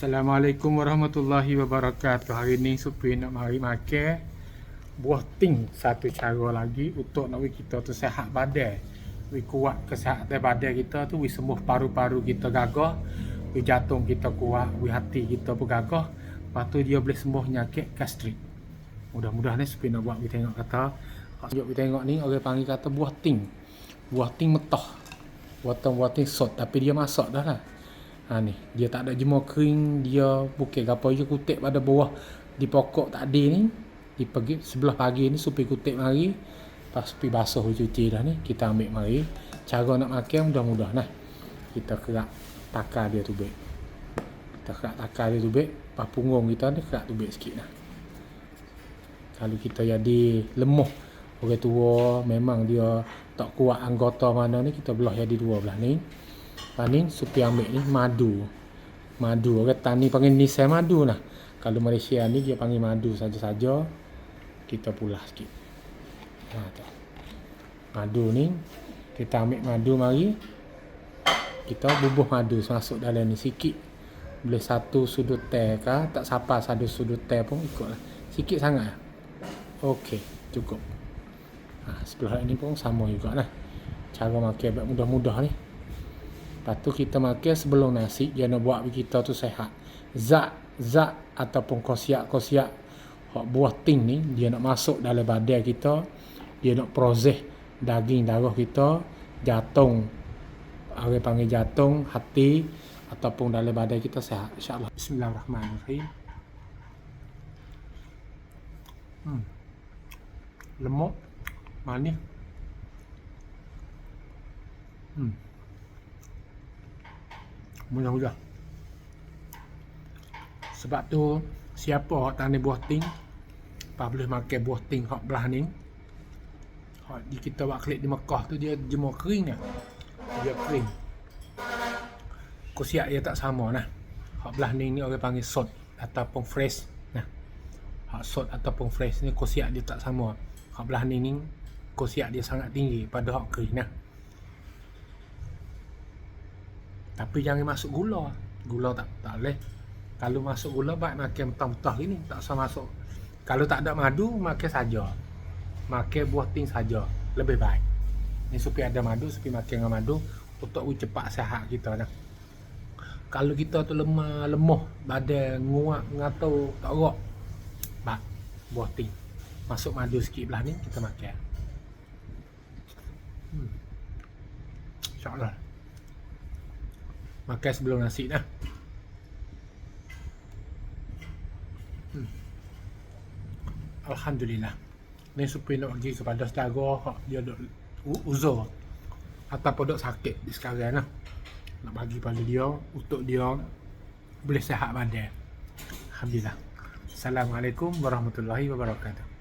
Assalamualaikum warahmatullahi wabarakatuh. Hari ni Supri nak mari makan buah ting satu cara lagi untuk nak kita tu sihat badan. We kuat kesihatan badan kita tu, we sembuh paru-paru kita gagah, we jantung kita kuat, we hati kita pun gagah. Lepas tu dia boleh sembuh penyakit gastrik. Mudah-mudahan ni Supri nak buat we tengok kata. Tunjuk we tengok ni orang panggil kata buah ting. Buah ting metah. Buah ting sot tapi dia masak dah lah. Ha ni, dia tak ada jemur kering, dia bukan gapo je kutip pada bawah di pokok tadi ni. Di pagi sebelah pagi ni supi kutip mari. Pas supi basuh cuci dah ni, kita ambil mari. Cara nak makan mudah-mudah nah. Kita kerak takar dia tu baik. Kita kerak takar dia tu baik. Pas punggung kita ni kerak tu baik sikit nah. Kalau kita jadi lemuh orang tua memang dia tak kuat anggota mana ni kita belah jadi dua belah ni. Tani supi ambil ni madu. Madu orang tani panggil ni saya madu nah. Kalau Malaysia ni dia panggil madu saja-saja. Kita pulah sikit. Ha tu. Madu ni kita ambil madu mari. Kita bubuh madu masuk dalam ni sikit. Boleh satu sudut teh ke tak sapa satu sudut teh pun ikutlah. Sikit sangat. Okey, cukup. Ha, sebelah ini pun sama juga lah. Cara makan mudah-mudah ni. Lepas tu kita makan sebelum nasi dia nak buat kita tu sehat. Zat zat ataupun kosiak-kosiak hak buah ting ni dia nak masuk dalam badan kita. Dia nak proses daging darah kita, jantung orang panggil jantung, hati ataupun dalam badan kita sehat insya-Allah. Bismillahirrahmanirrahim. Hmm. Lemuk, manis. Hmm mudah-mudah sebab tu siapa hak tani buah ting apa boleh makan buah ting hak belah ni hak di kita buat klik di Mekah tu dia jemur kering dia dia kering. Kusiak dia tak sama nah. Hak belah ni ni orang panggil sot ataupun fresh nah. Hak sot ataupun fresh ni kusiak dia tak sama. Hak belah ni ni kusiak dia sangat tinggi pada hak kering nah Tapi jangan masuk gula. Gula tak tak boleh. Kalau masuk gula baik makan mentah-mentah gini, tak usah masuk. Kalau tak ada madu, makan saja. Makan buah ting saja. Lebih baik. Ini supaya ada madu, supaya makan dengan madu untuk cepat sehat kita dah. Kalau kita tu lemah, lemah, badan nguak, ngatau, tak rok. Bak, buah ting. Masuk madu sikit belah ni, kita makan. Hmm. InsyaAllah makan sebelum nasi dah. Hmm. Alhamdulillah. Ni supaya nak bagi kepada saudara dia duk uzur ataupun duk sakit di sekarang lah. Nak bagi pada dia untuk dia boleh sehat badan. Alhamdulillah. Assalamualaikum warahmatullahi wabarakatuh.